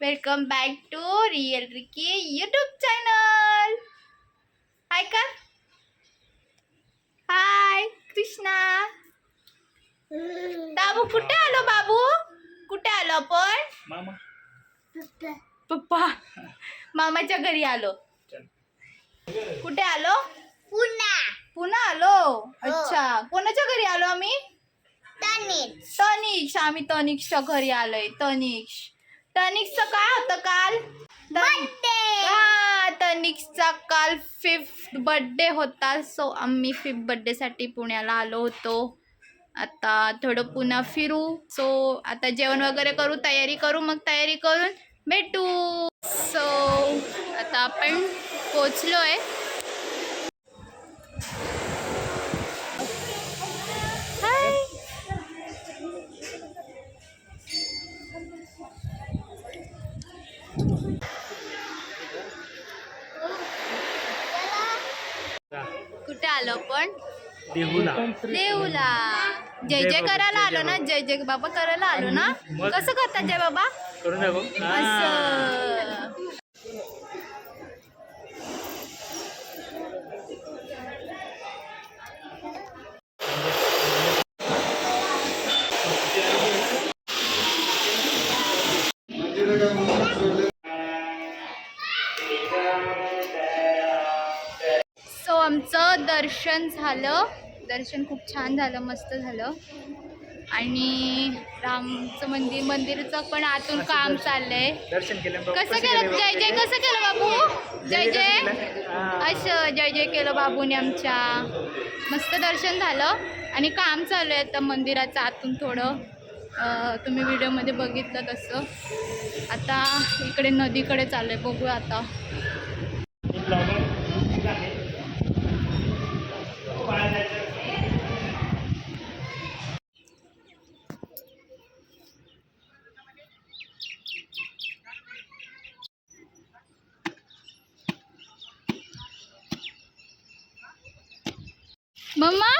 Welcome back to real Ricky YouTube channel hi का hi Krishna बाबू कुठे आलो बाबू कुठे आलो आपण मामा पप्पा मामाच्या घरी आलो. कुठे आलो? पुन्हा पुन्हा आलो. अच्छा. कोणाच्या घरी आलो आम्ही? तनिष तनिक्ष आम्ही तनिक्षच्या घरी आलोय. तनिक्ष तनिक्षचं काय होतं काल? बर्थडे हा तनिक्षचा काल फिफ्थ बर्थडे होता. सो आम्ही फिफ्थ बर्थडेसाठी पुण्याला आलो होतो. आता थोडं पुन्हा फिरू. सो आता जेवण वगैरे करू तयारी करू मग तयारी करून भेटू. सो आता आपण पोचलो आहे आलो आपण देहूला. देऊला जय जय करायला आलो ना जय जय बाबा. करायला आलो ना? कसं करतात जय बाबा? करून दाखव. असं. दर्शन झालं. दर्शन खूप छान झालं मस्त झालं. आणि रामचं मंदिर मंदिरचं पण आतून काम चाललंय. दर्शन केलं बाबा. कसं केलं? जय जय? कसं केलं बाबू? जय जय. असं जय जय केलं बाबूने आमच्या. मस्त दर्शन झालं. आणि काम चालू आहे आता मंदिराचं आतून थोडं. तुम्ही व्हिडिओमध्ये बघितलं तसं. आता इकडे नदीकडे चालू आहे. बघूया आता एक blogger आहे. तो बाहेर जायचं. मम्मा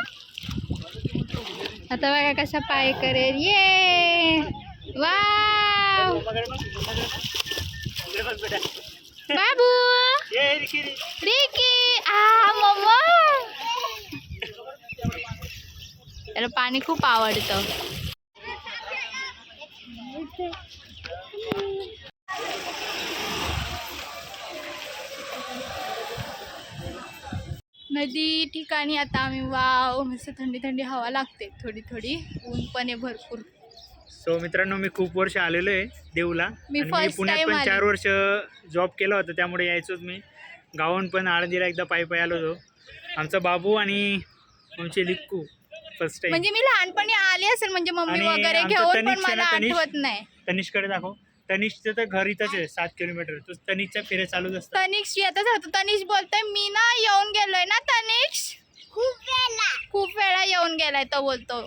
आता बघा कसा पाय करेल. ये वाव बाबू! Ricky Ricky! आ मम्मा! त्याला पाणी खूप आवडतं. नदी ठिकाणी आता आम्ही वाव मस्त थंडी थंडी हवा लागते. थोडी थोडी ऊन पण आहे भरपूर. सो मित्रांनो मी खूप वर्ष आलेलो आहे देऊला. मी आणि first पुण्यात time पण आले. चार वर्ष जॉब केला होता त्यामुळे यायचोच मी. गावाहून पण आळंदीला एकदा पायी पायी आलो होतो. आमचा बाबू आणि आमचे लिक्कू फर्स्ट टाइम म्हणजे मी लहानपणी आले असेल म्हणजे मम्मी आणि वगैरे आमचं घेऊन पण तनिष्क आहे मला तनिष्क? आठवत नाही. तनिषकडे दाखव. तनिषचं तर घर इथंच आहे सात किलोमीटर तो तनिषच्या फेऱ्या चालूच असतात. तनिष येतच राहतो. तनिष बोलतोय मी ना येऊन गेलोय ना तनिष खूप वेळा. खूप वेळा येऊन गेलाय तो बोलतो.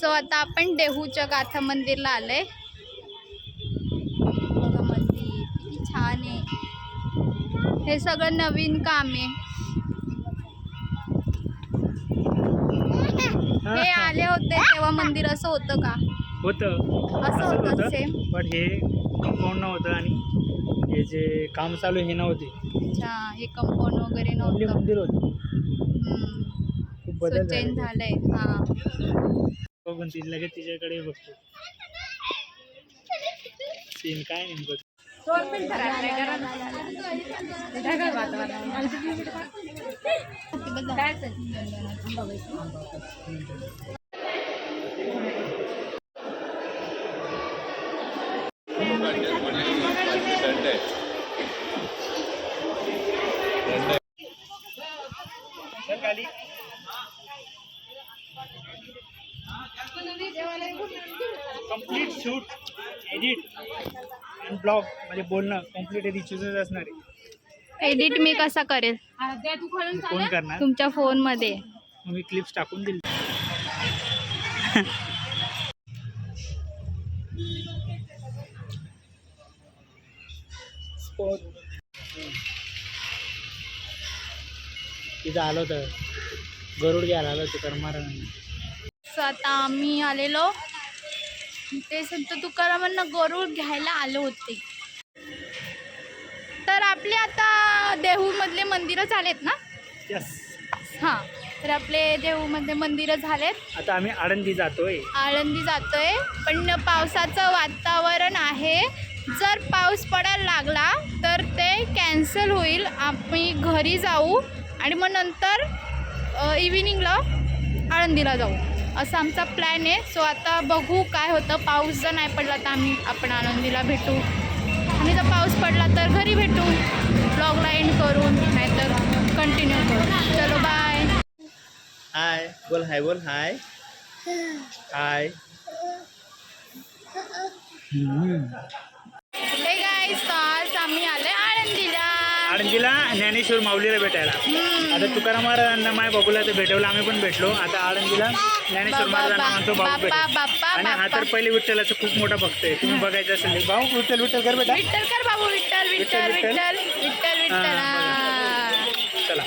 सो आता आपण देहूच्या गाथा मंदिरला आलोय. बघा मंदिर किती छान आहे. हे सगळं नवीन काम आहे हे आले होते तेव्हा मंदिर असं होतं का? होतं. असं असंच होतं सेम पण हे कंपाऊंड नव्हतं आणि हे जे काम चालू हे नव्हते. अच्छा हे कंपाऊंड वगैरे आपले नव्हतं. मंदिर होते. हम्म. खूप सो बदल चेंज झाले झालंय. हा. बघून ती लगेच तिच्याकडे बघतो. सीन काय नेमकं? चल कंप्लीट शूट एडिट आणि ब्लॉग म्हणजे बोलणं कंप्लीट एडिटच असणार आहे. एडिट मी कसा करेल? कोण करणार? तुमच्या फोनमध्ये मग मी क्लिप्स टाकून दिल. तिथं आलो होतं गरुड घ्यायला आलो होतं सो आता आम्ही आलेलो. ते संत तुकारामांना गरुड घ्यायला आले होते. तर आपले आता देहूमधले मंदिरं झालेत ना? यस हां. तर आपले देहूमध्ये मंदिरं झालेत. आता आम्ही आळंदी जातोय. आळंदी जातोय. पण पावसाचं वातावरण आहे. जर पाऊस पडायला लागला तर ते कॅन्सल होईल. आम्ही घरी जाऊ आणि मग नंतर इव्हिनिंगला आळंदीला जाऊ. असा आमचा प्लॅन आहे. सो आता बघू काय होतं. पाऊस जर नाही पडला तर आम्ही आपण आळंदीला भेटू. आणि जर पाऊस पडला तर घरी भेटू. ब्लॉगला एंड करून नाहीतर कंटिन्यू करू. चलो बाय हाय बोल हाय बोल हाय हाय हे गाईस आज आम्ही आले आळंदीला. आळंदीला ज्ञानेश्वर माऊलीला भेटायला. आता तुकाराम महाराजांना माय बाबूला तर भेटवलं आम्ही पण भेटलो. आता आळंदीला ज्ञानेश्वर महाराजांना आमचा भाऊ बाप्पा, आणि हा. तर पहिले विठ्ठलाचा खूप मोठा भक्त आहे. तुम्ही बघायचं असेल भाऊ विठ्ठल विठ्ठल कर बेटा. विठ्ठल कर बाबू विठ्ठल विठ्ठल विठ्ठल, विठ्ठल. विठ्ठल. चला.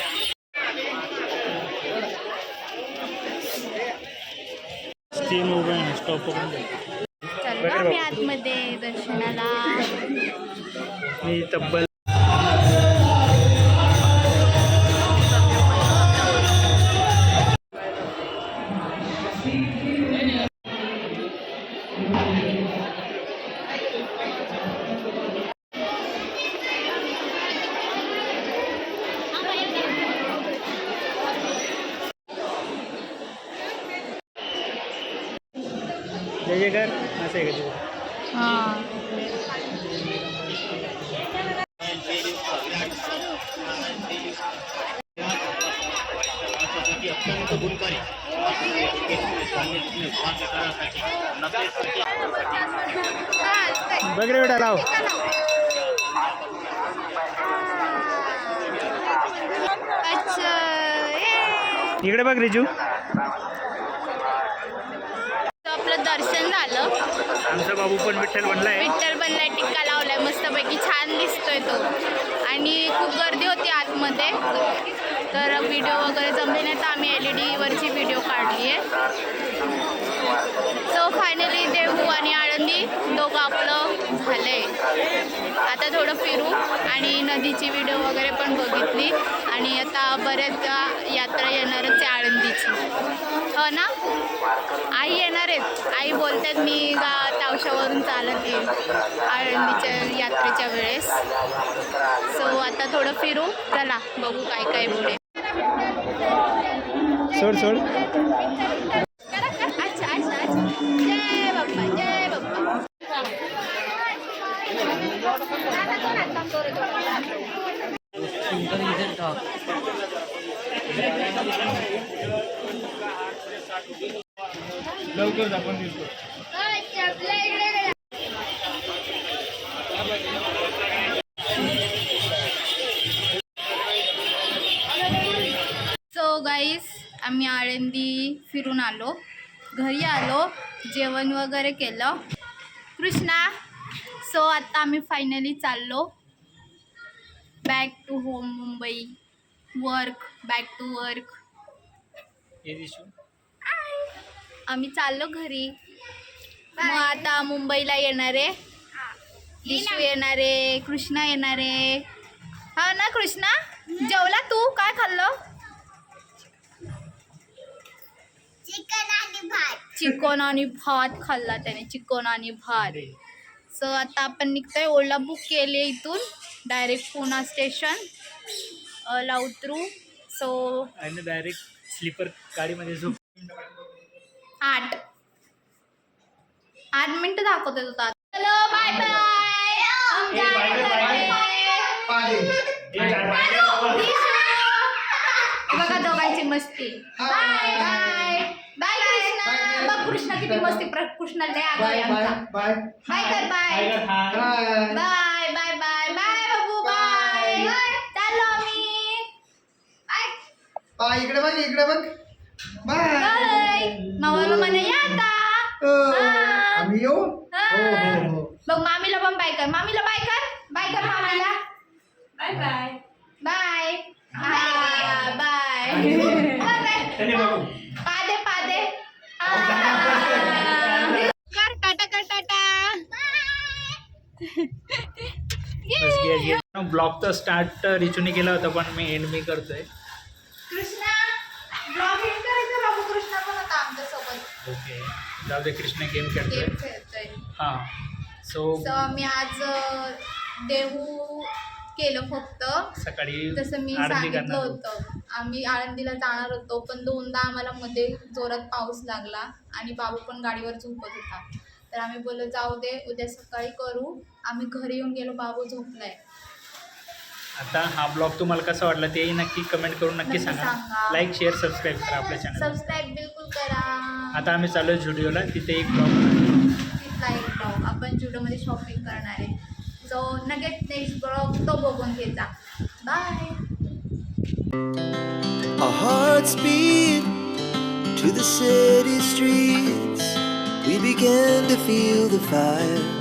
स्टीम उभं स्टॉप चल ना आम्ही आतमध्ये दर्शनाला. मी तब्बल जयकार असं आहे का तुझं हा हा, बघ रे बेटा लाव अच्छा ये. इकडे बघ रिजू आपलं दर्शन झालं. आमचा बाबू पण विठ्ठल बनलाय. विठ्ठल बनलाय टिक्का लावलाय मस्तपैकी छान दिसतोय तो. आणि खूप गर्दी होती आतमध्ये. तर व्हिडिओ वगैरे जमले नाही तर आम्ही एल ई डीवरची व्हिडिओ काढली आहे सो फायनली देहू आणि आळंदी दोघं आपलं झालं आहे आता थोडं फिरू आणि नदीची व्हिडिओ वगैरे पण बघितली आणि आता बऱ्याच यात्रा येणारच आहे आळंदीची. हो ना? आई येणार आहेत. आई बोलतात मी गा तावशावरून चालत येईल आळंदीच्या यात्रेच्या वेळेस. सो आता थोडं फिरू. चला बघू काय काय पुढे सोड सोड. अच्छा अच्छा अच्छा. जय बाप्पा जय बाप्पा. लवकर आपण दिसतो आळंदी फिरून आलो. घरी आलो जेवण वगैरे केलं. कृष्णा सो आता आम्ही फायनली चाललो. Back to home Mumbai. Work back to work दिसू आम्ही चाललो घरी. मग आता मुंबईला येणारे दिशू येणारे. कृष्णा येणारे हा ना कृष्णा? जेवला तू? काय खाल्लं? चिकन आणि भात. चिकन आणि भात खाल्ला त्याने चिकन आणि भात. सो आता आपण निघतोय ओला बुक केली इथून. डायरेक्ट पुणा स्टेशन ला उतरू सो आणि डायरेक्ट स्लीपर गाडीमध्ये झोप. आठ. आठ मिनिटं दाखवते तुझा चलो बाय बाय. बघा दोघांची मस्ती. बाय बाय कृष्णा किती मस्ती प्र- कृष्णा लय आगाऊ आहे आमचा. Bye bye. कर bye bye. Bye bye bye. Bye बाबू बाय. चाललो आम्ही. बाय. बाय इकडे बघ इकडे बघ. बाय. बाय मामा म्हणे या आता. हो, हा. आम्ही येऊ? हा. हो हो हो. बघ मामीला पण बाय कर. मामीला बाय कर. बाय कर मामीला. Bye bye. Bye. Bye. Bye. त्याने बघू. ब्लॉग तर स्टार्ट रिचूने केला होता पण मी एंड मी करतोय. कृष्णा ब्लॉगिंग करायचं बाबू कृष्णा पण होता आमच्यासोबत. ओके जाऊ दे कृष्ण गेम खेळतोय. गेम खेळतोय. हां. सो सो मी आज देहू केलं फक्त. सकाळी जसं मी सांगितलं होतं. आम्ही आळंदीला जाणार होतो पण दोनदा आम्हाला मध्ये जोरात पाऊस लागला आणि बाबू पण गाडीवर झोपत होता. तर आम्ही बोललो जाऊ दे उद्या सकाळी करू. आम्ही घरी येऊन गेलो बाबू झोपलाय. आता हा ब्लॉग तुम्हाला कसा वाटला तेही नक्की कमेंट करून नक्की सांगा. लाईक शेअर सबस्क्राईब करा आपल्या चॅनल सबस्क्राईब बिलकुल करा. आता आम्ही चालू आहे झुडिओला तिथे एक ब्लॉग तिथला एक ब्लॉग आपण जुडोमध्ये शॉपिंग करणार आहे. सो नगेट नेक्स्ट ब्लॉग तो बघून घ्यायचा bye Our hearts beat to the city streets. We began to feel the fire.